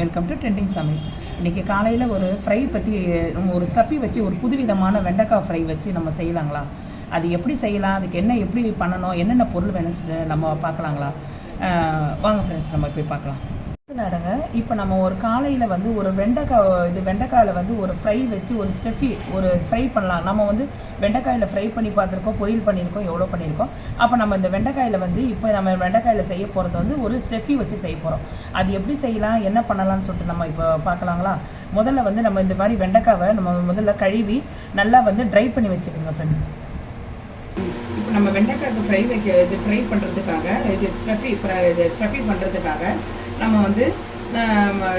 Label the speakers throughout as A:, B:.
A: Welcome to trending சமையல் இன்றைக்கி காலையில் ஒரு ஃப்ரை பற்றி ஒரு ஸ்டஃபி வச்சு ஒரு புதுவிதமான வெண்டைக்காய் ஃப்ரை வச்சு நம்ம செய்யலாங்களா? அது எப்படி செய்யலாம்? அதுக்கு என்ன எப்படி பண்ணணும்? என்னென்ன பொருள் வேணும்னு நம்ம பார்க்கலாங்களா? அஹ் வாங்க ஃப்ரெண்ட்ஸ் நம்ம போய் பார்க்கலாம். நடங்க. இப்போ நம்ம ஒரு காலையில் வந்து ஒரு வெண்டைக்காய் இது வெண்டைக்காயில் வந்து ஒரு ஃப்ரை வச்சு ஒரு ஸ்டெஃபி ஒரு ஃப்ரை பண்ணலாம். நம்ம வந்து வெண்டைக்காயில் ஃப்ரை பண்ணி பார்த்துருக்கோம் பொரியல் பண்ணியிருக்கோம் எவ்வளோ பண்ணியிருக்கோம். அப்போ நம்ம இந்த வெண்டைக்காயில் வந்து இப்போ நம்ம வெண்டைக்காயில் செய்ய போகிறது வந்து ஒரு ஸ்டெஃபி வச்சு செய்ய போகிறோம் அது எப்படி செய்யலாம் என்ன பண்ணலாம்னு சொல்லிட்டு நம்ம இப்போ பார்க்கலாங்களா? முதல்ல வந்து நம்ம இந்த மாதிரி வெண்டைக்காவை நம்ம முதல்ல கழுவி நல்லா வந்து ட்ரை பண்ணி வச்சுக்கோங்க ஃப்ரெண்ட்ஸ் இப்போ நம்ம வெண்டைக்காய்க்கு ஃப்ரை வைக்க இது ஃப்ரை பண்ணுறதுக்காக இது ஸ்டஃபி இது ஸ்டஃபி பண்ணுறதுக்காக நம்ம வந்து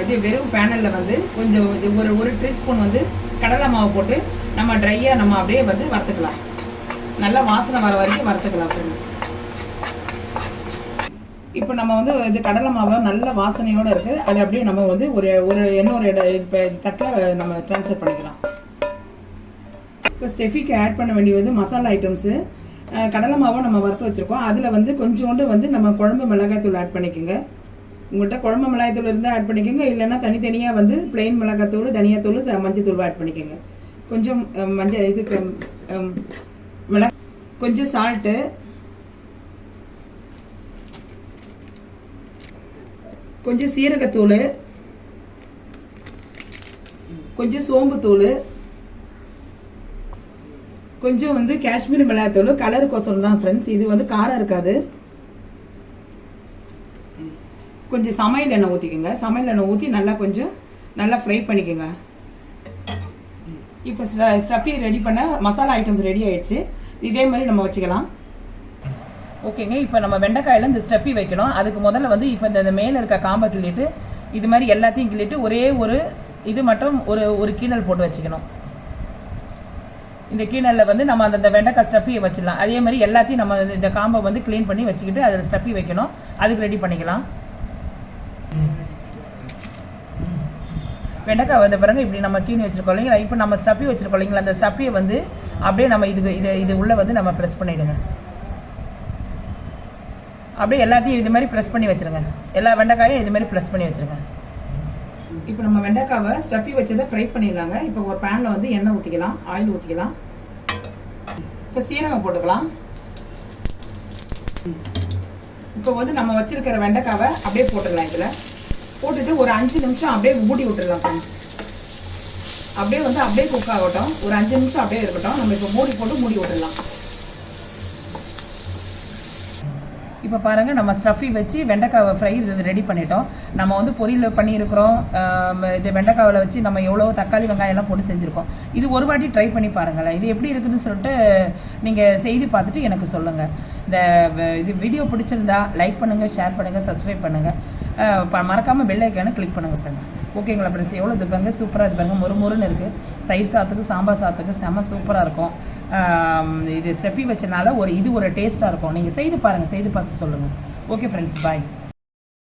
A: இது வெறும் பேனலில் வந்து கொஞ்சம் இது ஒரு ஒரு டீஸ்பூன் வந்து கடலை மாவு போட்டு நம்ம ட்ரையாக நம்ம அப்படியே வந்து வறுத்துக்கலாம். நல்லா வாசனை வர வரைக்கும் வறுத்துக்கலாம் ஃப்ரெண்ட்ஸ் இப்போ நம்ம வந்து இது கடலை மாவு நல்ல வாசனையோடு இருக்குது அது அப்படியே நம்ம வந்து ஒரு ஒரு இன்னொரு இட இப்போ தட்டில் நம்ம ட்ரான்ஸ்ஃபர் பண்ணிக்கலாம். இப்போ ஸ்டெஃபிக்கு ஆட் பண்ண வேண்டியது மசாலா ஐட்டம்ஸு கடலை மாவை நம்ம வறுத்து வச்சுருக்கோம். அதில் வந்து கொஞ்சோண்டு வந்து நம்ம குழம்பு மிளகாய்த்தூள் ஆட் பண்ணிக்கோங்க. உங்கள்கிட்ட குழம்பு மிளகாய்த்தூள் இருந்தால் ஆட் பண்ணிக்கோங்க. இல்லைன்னா தனித்தனியாக வந்து பிளெயின் மிளகாத்தூள் தனியாத்தூள் மஞ்சத்தூள் ஆட் பண்ணிக்கோங்க. கொஞ்சம் மஞ்சள் இது மிளகா கொஞ்சம் சால்ட்டு கொஞ்சம் சீரகத்தூள் கொஞ்சம் சோம்புத்தூள் கொஞ்சம் வந்து காஷ்மீர் மிளகாத்தூள் கலருக்கோசரம் தான் ஃப்ரெண்ட்ஸ் இது வந்து காரம் இருக்காது. கொஞ்சம் சமையல் எண்ணெய் ஊற்றிக்கோங்க சமையல் எண்ணெய் ஊற்றி நல்லா கொஞ்சம் நல்லா ஃப்ரை பண்ணிக்கோங்க. இப்போ ஸ்டஃபி ரெடி பண்ண மசாலா ஐட்டம்ஸ் ரெடி ஆயிடுச்சு. இதே மாதிரி நம்ம வச்சுக்கலாம். ஓகேங்க. இப்போ நம்ம வெண்டைக்காயில் இந்த ஸ்டஃபி வைக்கணும். அதுக்கு முதல்ல வந்து இப்போ இந்த மேலே இருக்க காம்பை கிள்ளிட்டு இது மாதிரி எல்லாத்தையும் கிள்ளிட்டு ஒரே ஒரு இது மட்டும் ஒரு ஒரு கீழல் போட்டு வச்சுக்கணும். இந்த கீணலில் வந்து நம்ம அந்த வெண்டைக்காய் ஸ்டஃபியை வச்சிடலாம். அதே மாதிரி எல்லாத்தையும் நம்ம இந்த காம்பை வந்து க்ளீன் பண்ணி வச்சுக்கிட்டு அதில் ஸ்டஃபி வைக்கணும். அதுக்கு ரெடி பண்ணிக்கலாம். வெண்டைக்காய் வந்த பிறகு இப்படி நம்ம கீனி வச்சிருக்கோம் இல்லைங்களா? இப்போ நம்ம ஸ்டஃபி வச்சிருக்கோம் இல்லைங்களா? அந்த ஸ்டஃபியை வந்து அப்படியே நம்ம இதுக்கு இது இது உள்ளே வந்து நம்ம ப்ரெஸ் பண்ணிவிடுங்க அப்படியே எல்லாத்தையும் இது மாதிரி ப்ரெஸ் பண்ணி வச்சிருங்க. எல்லா வெண்டைக்காயும் இது மாதிரி ப்ரெஸ் பண்ணி வச்சுருங்க. இப்போ நம்ம வெண்டைக்காவை ஸ்டஃபி வச்சதை ஃப்ரை பண்ணிடலாங்க. இப்போ ஒரு பேனில் வந்து எண்ணெய் ஊற்றிக்கலாம் ஆயில் ஊற்றிக்கலாம் இப்போ சீரகம் போட்டுக்கலாம். இப்போ வந்து நம்ம வச்சிருக்கிற வெண்டைக்காவை அப்படியே போட்டுடலாம் இதில். போட்டுட்டு ஒரு அஞ்சு நிமிஷம் அப்படியே மூடி விட்டுடலாம் ஃப்ரெண்ட்ஸ் அப்படியே வந்து அப்படியே குக் ஆகட்டும். ஒரு அஞ்சு நிமிஷம் அப்படியே இருக்கட்டும். நம்ம இப்போ மூடி போட்டு மூடி விட்டுடலாம். இப்போ பாருங்கள் நம்ம ஸ்டஃபி வச்சு வெண்டைக்காவை ஃப்ரை இது ரெடி பண்ணிட்டோம். நம்ம வந்து பொரியல் பண்ணியிருக்கிறோம். இது வெண்டைக்காவில் வச்சு நம்ம எவ்வளோ தக்காளி வெங்காயம் எல்லாம் போட்டு செஞ்சுருக்கோம். இது ஒரு வாட்டி ட்ரை பண்ணி பாருங்களேன். இது எப்படி இருக்குதுன்னு சொல்லிட்டு நீங்கள் செய்து பார்த்துட்டு எனக்கு சொல்லுங்கள் இந்த இது வீடியோ பிடிச்சிருந்தா லைக் பண்ணுங்கள் ஷேர் பண்ணுங்கள் சப்ஸ்கிரைப் பண்ணுங்கள் மறக்காமல் பெல் ஐக்கானு கிளிக் பண்ணுங்கள் ஃப்ரெண்ட்ஸ் ஓகேங்களா ஃப்ரெண்ட்ஸ் எவ்வளோ இது பாருங்க சூப்பராக இது பாருங்க மொறு மொறுன்னு இருக்குது தயிர் சாத்துக்கு சாம்பார் சாதத்துக்கு செம சூப்பராக இருக்கும். இது ஸ்டெஃபி வச்சனால ஒரு இது ஒரு டேஸ்ட்டாக இருக்கும். நீங்கள் செய்து பாருங்கள் செய்து பார்த்து பார்த்து சொல்லுங்கள் ஓகே ஃப்ரெண்ட்ஸ் பாய்